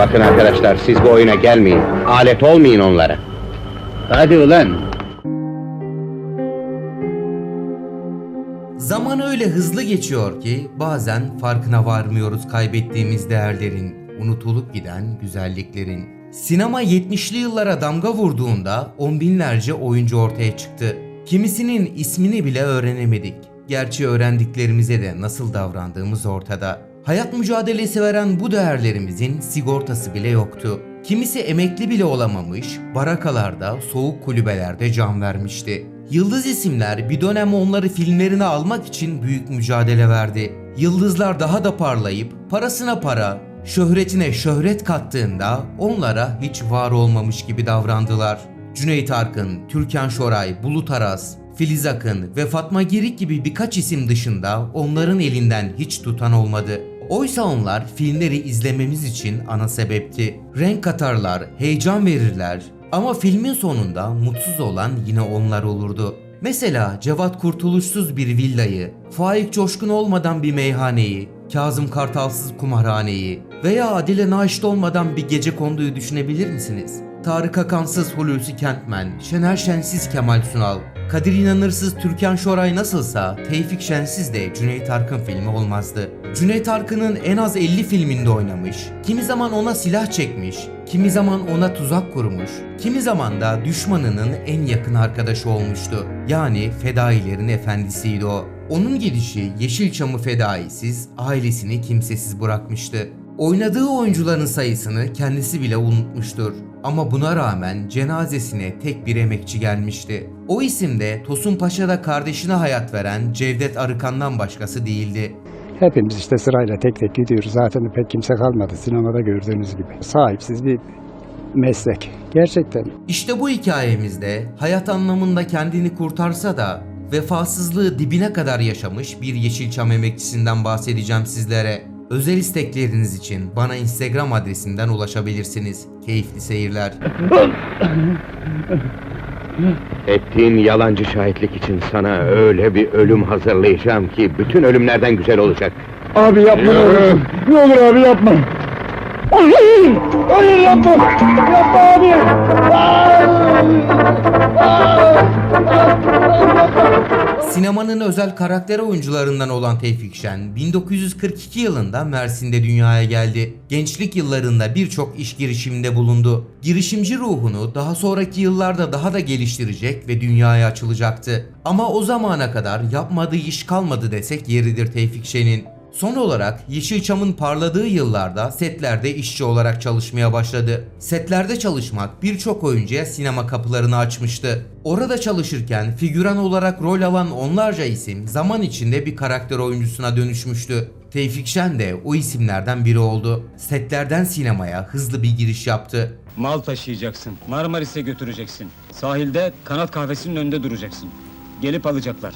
Bakın arkadaşlar siz bu oyuna gelmeyin. Alet olmayın onlara. Hadi ulan. Zaman öyle hızlı geçiyor ki bazen farkına varmıyoruz kaybettiğimiz değerlerin, unutulup giden güzelliklerin. Sinema 70'li yıllara damga vurduğunda on binlerce oyuncu ortaya çıktı. Kimisinin ismini bile öğrenemedik. Gerçi öğrendiklerimize de nasıl davrandığımız ortada. Hayat mücadelesi veren bu değerlerimizin sigortası bile yoktu. Kimisi emekli bile olamamış, barakalarda, soğuk kulübelerde can vermişti. Yıldız isimler bir dönem onları filmlerine almak için büyük mücadele verdi. Yıldızlar daha da parlayıp parasına para, şöhretine şöhret kattığında onlara hiç var olmamış gibi davrandılar. Cüneyt Arkın, Türkan Şoray, Bulut Aras, Filiz Akın ve Fatma Girik gibi birkaç isim dışında onların elinden hiç tutan olmadı. Oysa onlar filmleri izlememiz için ana sebepti. Renk katarlar, heyecan verirler ama filmin sonunda mutsuz olan yine onlar olurdu. Mesela Cevat Kurtuluşsuz bir villayı, Faik Coşkun olmadan bir meyhaneyi, Kazım Kartalsız kumarhaneyi veya Adile Naşit olmadan bir gece konduyu düşünebilir misiniz? Tarık Akansız Hulusi Kentmen, Şener Şensiz Kemal Sunal, Kadir İnanırsız Türkan Şoray nasılsa Tevfik Şensiz de Cüneyt Arkın filmi olmazdı. Cüneyt Arkın'ın en az 50 filminde oynamış, kimi zaman ona silah çekmiş, kimi zaman ona tuzak kurmuş, kimi zaman da düşmanının en yakın arkadaşı olmuştu. Yani fedailerin efendisiydi o. Onun gidişi Yeşilçam'ı fedaisiz, ailesini kimsesiz bırakmıştı. Oynadığı oyuncuların sayısını kendisi bile unutmuştur. Ama buna rağmen cenazesine tek bir emekçi gelmişti. O isim de Tosun Paşa'da kardeşine hayat veren Cevdet Arıkan'dan başkası değildi. Hepimiz işte sırayla tek tek gidiyoruz. Zaten pek kimse kalmadı sinemada gördüğünüz gibi. Sahipsiz bir meslek. Gerçekten İşte bu hikayemizde hayat anlamında kendini kurtarsa da vefasızlığı dibine kadar yaşamış bir Yeşilçam emekçisinden bahsedeceğim sizlere. Özel istekleriniz için bana Instagram adresimden ulaşabilirsiniz. Keyifli seyirler. Ettiğin yalancı şahitlik için sana öyle bir ölüm hazırlayacağım ki bütün ölümlerden güzel olacak. Abi yapma ne olur. Ne olur abi yapma. Hayır! Hayır yapma! Yapma abi! Sinemanın özel karakter oyuncularından olan Tevfik Şen 1942 yılında Mersin'de dünyaya geldi. Gençlik yıllarında birçok iş girişiminde bulundu. Girişimci ruhunu daha sonraki yıllarda daha da geliştirecek ve dünyaya açılacaktı. Ama o zamana kadar yapmadığı iş kalmadı desek yeridir Tevfik Şen'in. Son olarak Yeşilçam'ın parladığı yıllarda setlerde işçi olarak çalışmaya başladı. Setlerde çalışmak birçok oyuncuya sinema kapılarını açmıştı. Orada çalışırken figüran olarak rol alan onlarca isim zaman içinde bir karakter oyuncusuna dönüşmüştü. Tevfik Şen de o isimlerden biri oldu. Setlerden sinemaya hızlı bir giriş yaptı. Mal taşıyacaksın. Marmaris'e götüreceksin. Sahilde kanat kahvesinin önünde duracaksın. Gelip alacaklar.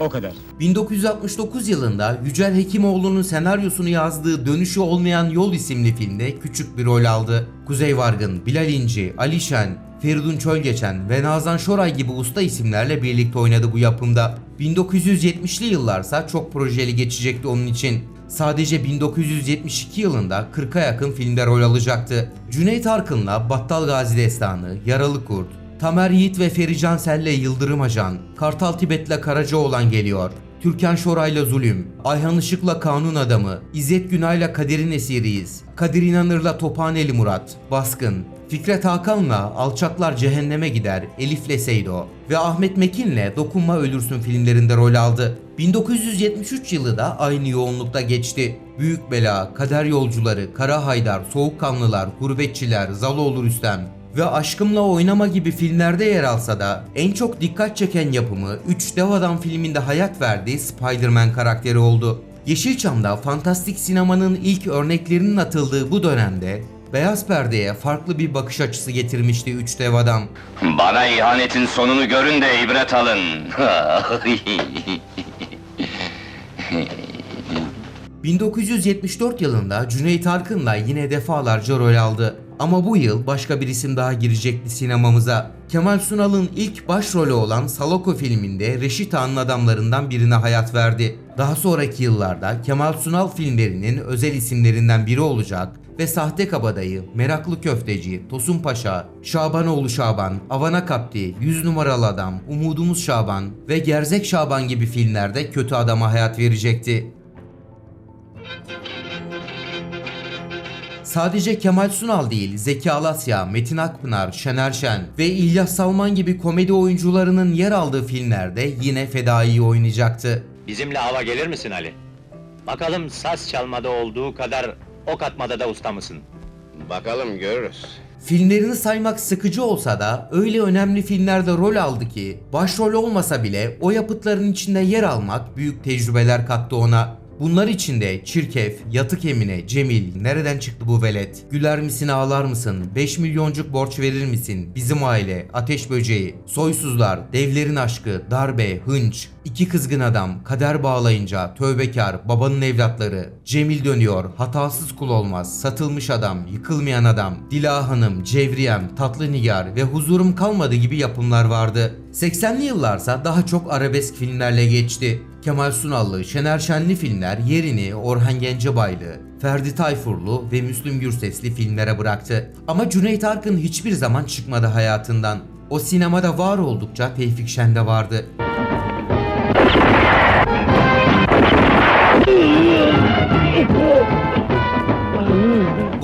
O kadar. 1969 yılında Yücel Hekimoğlu'nun senaryosunu yazdığı Dönüşü Olmayan Yol isimli filmde küçük bir rol aldı. Kuzey Vargın, Bilal İnci, Ali Şen, Feridun Çölgeçen ve Nazan Şoray gibi usta isimlerle birlikte oynadı bu yapımda. 1970'li yıllarsa çok projeli geçecekti onun için. Sadece 1972 yılında 40'a yakın filmde rol alacaktı. Cüneyt Arkın'la Battal Gazi Destanı, Yaralı Kurt, Tamer Yiğit ve Feri Cansel'le Yıldırım Ajan, Kartal Tibet'le Karacaoğlan geliyor. Türkan Şoray'la Zulüm, Ayhan Işık'la Kanun Adamı, İzzet Günay'la Kader'in Esiriyiz, Kadir İnanır'la Tophaneli Murat, Baskın, Fikret Hakan'la Alçaklar Cehenneme Gider, Elif'le Seydo ve Ahmet Mekin'le Dokunma Ölürsün filmlerinde rol aldı. 1973 yılı da aynı yoğunlukta geçti. Büyük Bela, Kader Yolcuları, Kara Haydar, Soğukkanlılar, Gurbetçiler, Zaloğlu Rüstem, ve Aşkımla Oynama gibi filmlerde yer alsa da en çok dikkat çeken yapımı 3 Dev Adam filminde hayat verdiği Spider-Man karakteri oldu. Yeşilçam'da fantastik sinemanın ilk örneklerinin atıldığı bu dönemde beyaz perdeye farklı bir bakış açısı getirmişti 3 Dev Adam. Bana ihanetin sonunu görün de ibret alın. 1974 yılında Cüneyt Arkın'la yine defalarca rol aldı. Ama bu yıl başka bir isim daha girecekti sinemamıza. Kemal Sunal'ın ilk başrolü olan Saloko filminde Reşit Ağa'nın adamlarından birine hayat verdi. Daha sonraki yıllarda Kemal Sunal filmlerinin özel isimlerinden biri olacak ve Sahte Kabadayı, Meraklı Köfteci, Tosun Paşa, Şabanoğlu Şaban, Avana Kapti, 100 Numaralı Adam, Umudumuz Şaban ve Gerzek Şaban gibi filmlerde kötü adama hayat verecekti. Sadece Kemal Sunal değil, Zeki Alasya, Metin Akpınar, Şener Şen ve İlyas Salman gibi komedi oyuncularının yer aldığı filmlerde yine fedaiyi oynayacaktı. Bizimle hava gelir misin Ali? Bakalım saz çalmada olduğu kadar ok atmada da usta mısın? Bakalım görürüz. Filmlerini saymak sıkıcı olsa da öyle önemli filmlerde rol aldı ki başrol olmasa bile o yapıtların içinde yer almak büyük tecrübeler kattı ona. Bunlar içinde Çirkef, Yatık Emine, Cemil, Nereden çıktı bu velet, Güler misin ağlar mısın, 5 milyoncuk borç verir misin, Bizim aile, Ateş böceği, Soysuzlar, Devlerin aşkı, Darbe, Hınç, İki kızgın adam, kader bağlayınca, tövbekar, babanın evlatları, Cemil dönüyor, hatasız kul olmaz, satılmış adam, yıkılmayan adam, Dila Hanım, Cevriyem, Tatlı Nigar ve Huzurum Kalmadı gibi yapımlar vardı. 80'li yıllarsa daha çok arabesk filmlerle geçti. Kemal Sunallı, Şener Şenli filmler yerini Orhan Gencebaylı, Ferdi Tayfurlu ve Müslüm Gürsesli filmlere bıraktı. Ama Cüneyt Arkın hiçbir zaman çıkmadı hayatından. O sinemada var oldukça Tevfik Şen de vardı.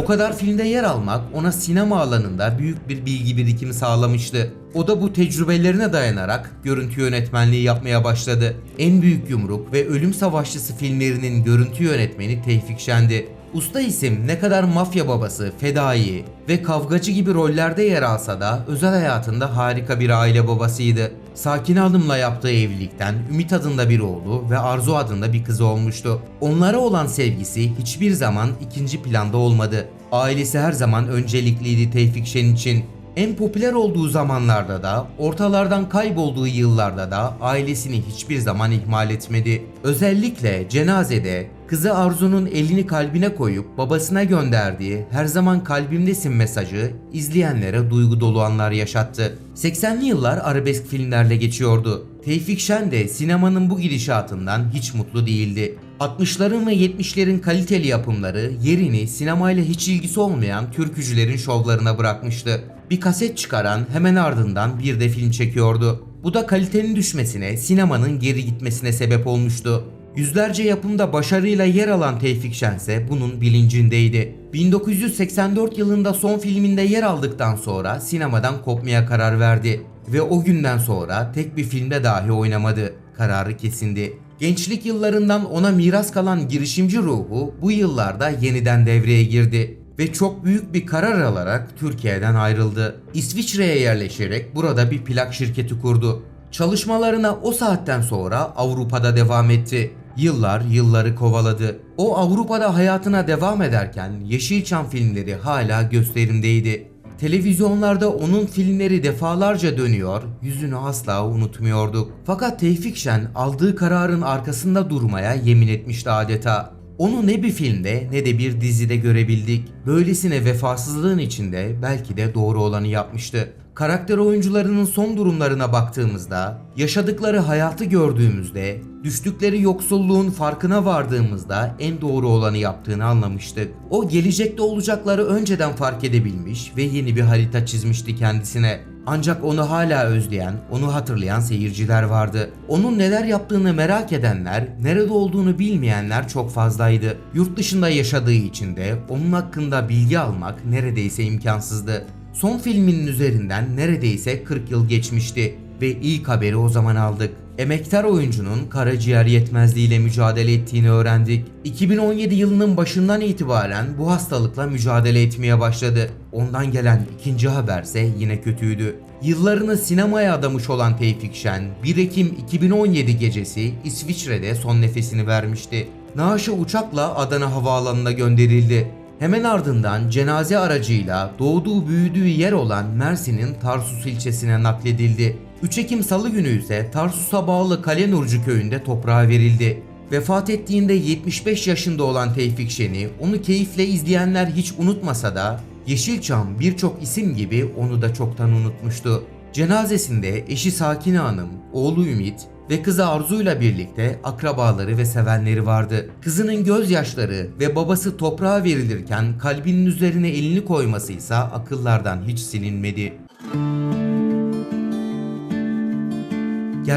Bu kadar filmde yer almak ona sinema alanında büyük bir bilgi birikimi sağlamıştı. O da bu tecrübelerine dayanarak görüntü yönetmenliği yapmaya başladı. En Büyük Yumruk ve Ölüm Savaşçısı filmlerinin görüntü yönetmeni Tevfik Şen'di. Usta isim ne kadar mafya babası, fedai ve kavgacı gibi rollerde yer alsa da özel hayatında harika bir aile babasıydı. Sakin Hanım'la yaptığı evlilikten Ümit adında bir oğlu ve Arzu adında bir kızı olmuştu. Onlara olan sevgisi hiçbir zaman ikinci planda olmadı. Ailesi her zaman öncelikliydi Tevfik Şen için. En popüler olduğu zamanlarda da, ortalardan kaybolduğu yıllarda da ailesini hiçbir zaman ihmal etmedi. Özellikle cenazede kızı Arzu'nun elini kalbine koyup babasına gönderdiği her zaman kalbimdesin mesajı izleyenlere duygu dolu anlar yaşattı. 80'li yıllar arabesk filmlerle geçiyordu. Tevfik Şen de sinemanın bu gidişatından hiç mutlu değildi. 60'ların ve 70'lerin kaliteli yapımları yerini sinemayla hiç ilgisi olmayan türkücülerin şovlarına bırakmıştı. Bir kaset çıkaran hemen ardından bir de film çekiyordu. Bu da kalitenin düşmesine, sinemanın geri gitmesine sebep olmuştu. Yüzlerce yapımda başarıyla yer alan Tevfik Şen ise bunun bilincindeydi. 1984 yılında son filminde yer aldıktan sonra sinemadan kopmaya karar verdi ve o günden sonra tek bir filmde dahi oynamadı. Kararı kesindi. Gençlik yıllarından ona miras kalan girişimci ruhu bu yıllarda yeniden devreye girdi ve çok büyük bir karar alarak Türkiye'den ayrıldı. İsviçre'ye yerleşerek burada bir plak şirketi kurdu. Çalışmalarına o saatten sonra Avrupa'da devam etti. Yıllar yılları kovaladı. O Avrupa'da hayatına devam ederken Yeşilçam filmleri hala gösterimdeydi. Televizyonlarda onun filmleri defalarca dönüyor, yüzünü asla unutmuyorduk. Fakat Tevfik Şen aldığı kararın arkasında durmaya yemin etmişti adeta. Onu ne bir filmde ne de bir dizide görebildik. Böylesine vefasızlığın içinde belki de doğru olanı yapmıştı. Karakter oyuncularının son durumlarına baktığımızda, yaşadıkları hayatı gördüğümüzde, düştükleri yoksulluğun farkına vardığımızda en doğru olanı yaptığını anlamıştık. O gelecekte olacakları önceden fark edebilmiş ve yeni bir harita çizmişti kendisine. Ancak onu hala özleyen, onu hatırlayan seyirciler vardı. Onun neler yaptığını merak edenler, nerede olduğunu bilmeyenler çok fazlaydı. Yurt dışında yaşadığı için de onun hakkında bilgi almak neredeyse imkansızdı. Son filminin üzerinden neredeyse 40 yıl geçmişti ve ilk haberi o zaman aldık. Emektar oyuncunun karaciğer yetmezliğiyle mücadele ettiğini öğrendik. 2017 yılının başından itibaren bu hastalıkla mücadele etmeye başladı. Ondan gelen ikinci haberse yine kötüydü. Yıllarını sinemaya adamış olan Tevfik Şen, 1 Ekim 2017 gecesi İsviçre'de son nefesini vermişti. Naaşı uçakla Adana Havaalanı'na gönderildi. Hemen ardından cenaze aracıyla doğduğu büyüdüğü yer olan Mersin'in Tarsus ilçesine nakledildi. 3 Ekim Salı günü ise Tarsus'a bağlı Kale Nurcu köyünde toprağa verildi. Vefat ettiğinde 75 yaşında olan Tevfik Şen'i onu keyifle izleyenler hiç unutmasa da Yeşilçam birçok isim gibi onu da çoktan unutmuştu. Cenazesinde eşi Sakine Hanım, oğlu Ümit ve kızı Arzu'yla birlikte akrabaları ve sevenleri vardı. Kızının gözyaşları ve babası toprağa verilirken kalbinin üzerine elini koyması ise akıllardan hiç silinmedi.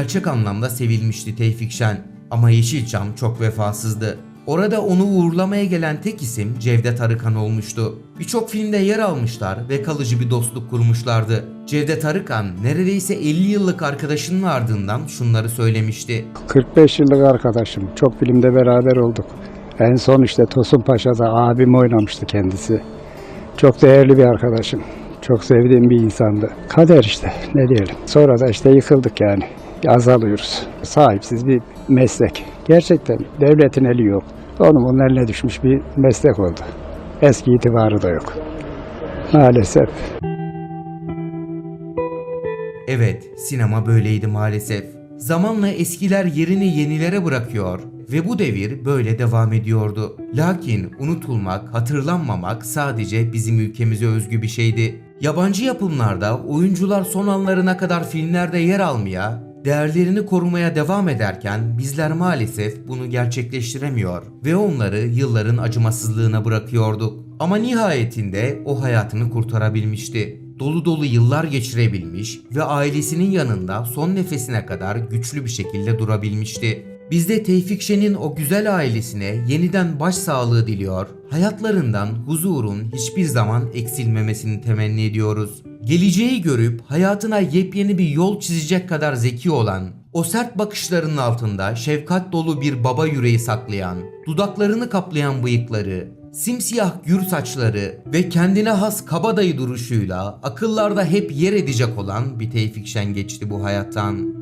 Gerçek anlamda sevilmişti Tevfik Şen ama Yeşilçam çok vefasızdı. Orada onu uğurlamaya gelen tek isim Cevdet Arıkan olmuştu. Birçok filmde yer almışlar ve kalıcı bir dostluk kurmuşlardı. Cevdet Arıkan neredeyse 50 yıllık arkadaşının ardından şunları söylemişti. 45 yıllık arkadaşım. Çok filmde beraber olduk. En son işte Tosun Paşa'da abim oynamıştı kendisi. Çok değerli bir arkadaşım. Çok sevdiğim bir insandı. Kader işte ne diyelim. Sonra da işte yıkıldık yani. Azalıyoruz. Sahipsiz bir meslek. Gerçekten devletin eli yok. Onun bunun eline düşmüş bir meslek oldu. Eski itibarı da yok. Maalesef. Evet, sinema böyleydi maalesef. Zamanla eskiler yerini yenilere bırakıyor ve bu devir böyle devam ediyordu. Lakin unutulmak, hatırlanmamak sadece bizim ülkemize özgü bir şeydi. Yabancı yapımlarda oyuncular son anlarına kadar filmlerde yer almaya, değerlerini korumaya devam ederken bizler maalesef bunu gerçekleştiremiyor ve onları yılların acımasızlığına bırakıyorduk. Ama nihayetinde o hayatını kurtarabilmişti dolu dolu yıllar geçirebilmiş ve ailesinin yanında son nefesine kadar güçlü bir şekilde durabilmişti. Biz de Tevfik Şen'in o güzel ailesine yeniden başsağlığı diliyor, hayatlarından huzurun hiçbir zaman eksilmemesini temenni ediyoruz. Geleceği görüp hayatına yepyeni bir yol çizecek kadar zeki olan, o sert bakışlarının altında şefkat dolu bir baba yüreği saklayan, dudaklarını kaplayan bıyıkları, simsiyah gür saçları ve kendine has kabadayı duruşuyla akıllarda hep yer edecek olan bir Tevfik Şen geçti bu hayattan.